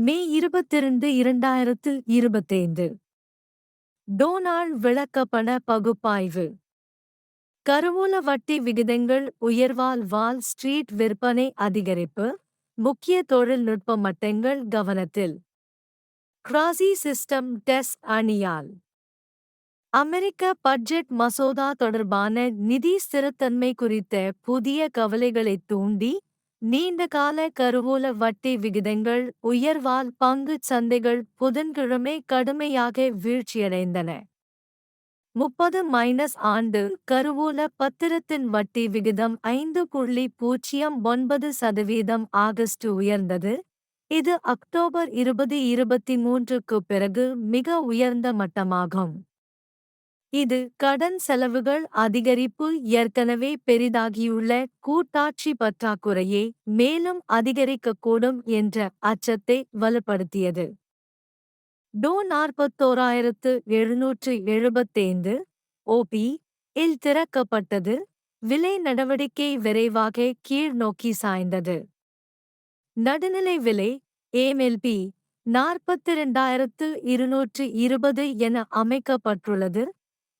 மே இருபத்திரண்டு இரண்டாயிரத்து இருபத்தைந்து. டோனால் விளக்கப்பட பகுப்பாய்வு. கருவூல வட்டி விகிதங்கள் உயர்வால் வால் ஸ்ட்ரீட் விற்பனை அதிகரிப்பு முக்கிய தொழில்நுட்ப மட்டங்கள் கவனத்தில். கிராசி சிஸ்டம் டெஸ் அணியால். அமெரிக்க பட்ஜெட் மசோதா தொடர்பான நிதி ஸ்திரத்தன்மை குறித்த புதிய கவலைகளைத் தூண்டி நீண்டகால கருவூல வட்டி விகிதங்கள் உயர்வால் பங்குச் சந்தைகள் புதன்கிழமை கடுமையாக வீழ்ச்சியடைந்தன. முப்பது மைனஸ் ஆண்டு கருவூல பத்திரத்தின் வட்டி விகிதம் ஐந்து புள்ளி பூஜ்ஜியம் ஒன்பது சதவீதம் ஆகஸ்ட் உயர்ந்தது. இது அக்டோபர் இருபது இருபத்தி மூன்றுக்கு பிறகு மிக உயர்ந்த மட்டமாகும். இது கடன் செலவுகள் அதிகரிப்பு ஏற்கனவே பெரிதாகியுள்ள கூட்டாட்சி பற்றாக்குறையை மேலும் அதிகரிக்கக்கூடும் என்ற அச்சத்தை வலுப்படுத்தியது. டோ நாற்பத்தோராயிரத்து எழுநூற்று எழுபத்தைந்து ஓபி இல் திறக்கப்பட்டது. விலை நடவடிக்கை விரைவாக கீழ் நோக்கி சாய்ந்தது. நடுநிலை விலை ஏமெல்பி நாற்பத்திரண்டாயிரத்து இருநூற்று இருபது என அமைக்கப்பட்டுள்ளது.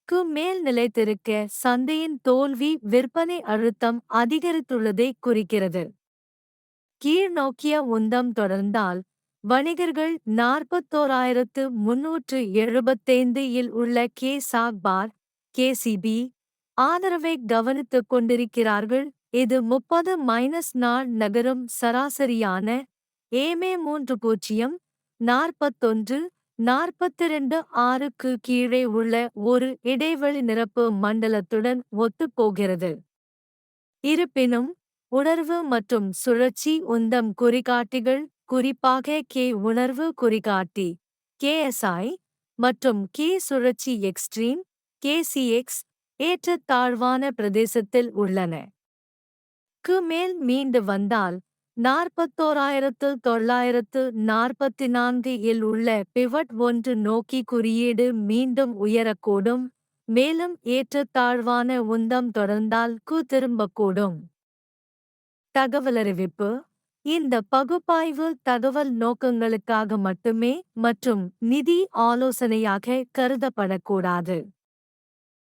க்கு மேல் நிலைத்திருக்க சந்தையின் தோல்வி விற்பனை அழுத்தம் அதிகரித்துள்ளதை குறிக்கிறது. கீழ்நோக்கிய உந்தம் தொடர்ந்தால் வணிகர்கள் நாற்பத்தோராயிரத்து முன்னூற்று எழுபத்தைந்து இல் உள்ள கே. சாக்பார் கேசிபி ஆதரவை கவனித்துக் கொண்டிருக்கிறார்கள். இது முப்பது மைனஸ் நாள் நகரும் சராசரியான ஏமே மூன்று பூஜ்ஜியம் நாற்பத்தொன்று நாற்பத்திரண்டு ஆறுக்கு கீழே உள்ள ஒரு இடைவெளி நிரப்பு மண்டலத்துடன் ஒத்துப்போகிறது. இருப்பினும் உணர்வு மற்றும் சுழற்சி உந்தம் குறிகாட்டிகள் குறிப்பாக கே உணர்வு குறிகாட்டி கேஎஸ்ஐ மற்றும் கே சுழற்சி எக்ஸ்ட்ரீம் கேசிஎக்ஸ் ஏற்றத்தாழ்வான பிரதேசத்தில் உள்ளன. க்கு மேல் மீண்டு வந்தால் நாற்பத்தோராயிரத்து தொள்ளாயிரத்து நாற்பத்தி நான்கு இல் உள்ள பிவட் ஒன்று நோக்கி குறியீடு மீண்டும் உயரக்கூடும் மேலும் ஏற்றத்தாழ்வான உந்தம் தொடர்ந்தால் கு திரும்பக்கூடும். தகவலறிவிப்பு இந்த பகுப்பாய்வு தகவல் நோக்கங்களுக்காக மட்டுமே மற்றும் நிதி ஆலோசனையாக கருதப்படக்கூடாது.